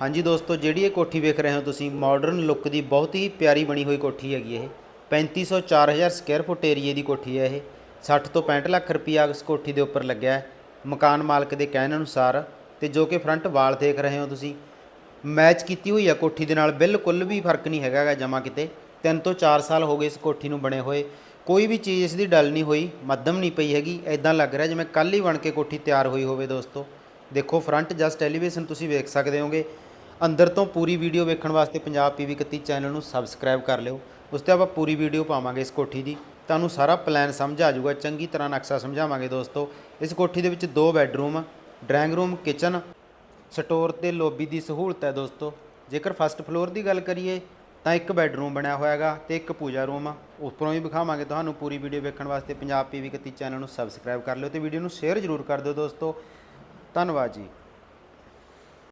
ਹਾਂਜੀ ਦੋਸਤੋ, ਜਿਹੜੀ ਇਹ ਕੋਠੀ ਵੇਖ ਰਹੇ ਹੋ ਤੁਸੀਂ ਮਾਡਰਨ ਲੁੱਕ ਦੀ ਬਹੁਤ ਹੀ ਪਿਆਰੀ ਬਣੀ ਹੋਈ ਕੋਠੀ ਹੈਗੀ ਇਹ। 3500 4000 ਸਕੁਅਰ ਫੁੱਟ ਏਰੀਏ ਦੀ ਕੋਠੀ ਹੈ ਇਹ। 60 ਤੋਂ 65 ਲੱਖ ਰੁਪਈਆ ਇਸ ਕੋਠੀ ਦੇ ਉੱਪਰ ਲੱਗਿਆ ਹੈ। ਮਕਾਨ ਮਾਲਕ ਦੇ ਕਹਿਣ ਅਨੁਸਾਰ ਤੇ ਜੋ ਕਿ ਫਰੰਟ ਵਾਲ ਦੇਖ ਰਹੇ ਹੋ ਤੁਸੀਂ ਮੈਚ ਕੀਤੀ ਹੋਈ ਹੈ ਕੋਠੀ ਦੇ ਨਾਲ, ਬਿਲਕੁਲ ਵੀ ਫ਼ਰਕ ਨਹੀਂ ਹੈਗਾ ਗਾ ਜਮਾ ਕਿਤੇ। 3 ਤੋਂ 4 ਸਾਲ ਹੋ ਗਏ ਇਸ ਕੋਠੀ ਨੂੰ ਬਣੇ ਹੋਏ। ਕੋਈ ਵੀ ਚੀਜ਼ ਇਸ ਦੀ ਡਲ ਨਹੀਂ ਹੋਈ, ਮੱਧਮ ਨਹੀਂ ਪਈ ਹੈਗੀ। ਐਦਾਂ ਲੱਗ ਰਿਹਾ ਜਿਵੇਂ ਕੱਲ ਹੀ ਬਣ ਕੇ ਕੋਠੀ ਤਿਆਰ ਹੋਈ ਹੋਵੇ ਦੋਸਤੋ। ਦੇਖੋ ਫਰੰਟ ਜਸਟ ਟੈਲੀਵਿਜ਼ਨ ਤੁਸੀਂ ਵੇਖ ਸਕਦੇ ਹੋਗੇ। ਅੰਦਰ ਤੋਂ ਪੂਰੀ ਵੀਡੀਓ ਵੇਖਣ ਵਾਸਤੇ ਪੰਜਾਬ ਪੀਵੀ 31 ਚੈਨਲ ਨੂੰ ਸਬਸਕ੍ਰਾਈਬ ਕਰ ਲਿਓ। ਉਸ ਤੇ ਆਪਾਂ ਪੂਰੀ ਵੀਡੀਓ ਪਾਵਾਂਗੇ ਇਸ ਕੋਠੀ ਦੀ। ਤੁਹਾਨੂੰ ਸਾਰਾ ਪਲਾਨ ਸਮਝ ਆ ਜਾਊਗਾ। ਚੰਗੀ ਤਰ੍ਹਾਂ ਨਕਸ਼ਾ ਸਮਝਾਵਾਂਗੇ ਦੋਸਤੋ। ਇਸ ਕੋਠੀ ਦੇ ਵਿੱਚ ਦੋ bedroom drawing room kitchen store ਤੇ ਲੋਬੀ ਦੀ ਸਹੂਲਤ ਹੈ ਦੋਸਤੋ। ਜੇਕਰ ਫਸਟ ਫਲੋਰ ਦੀ ਗੱਲ ਕਰੀਏ, ਤਾਂ ਇੱਕ ਬੈੱਡਰੂਮ ਬਣਿਆ ਹੋਇਆ ਹੈਗਾ ਤੇ ਇੱਕ ਪੂਜਾ ਰੂਮ ਆ। ਉੱਪਰੋਂ ਵੀ ਵਿਖਾਵਾਂਗੇ ਤੁਹਾਨੂੰ ਪੂਰੀ ਵੀਡੀਓ ਵੇਖਣ ਵਾਸਤੇ ਪੰਜਾਬ ਪੀਵੀ 31 ਚੈਨਲ ਨੂੰ ਸਬਸਕ੍ਰਾਈਬ ਕਰ ਲਿਓ ਤੇ ਵੀਡੀਓ ਨੂੰ ਸ਼ੇਅਰ ਜ਼ਰੂਰ ਕਰ ਦਿਓ ਦੋਸਤੋ। ਧੰਨਵਾਦ ਜੀ।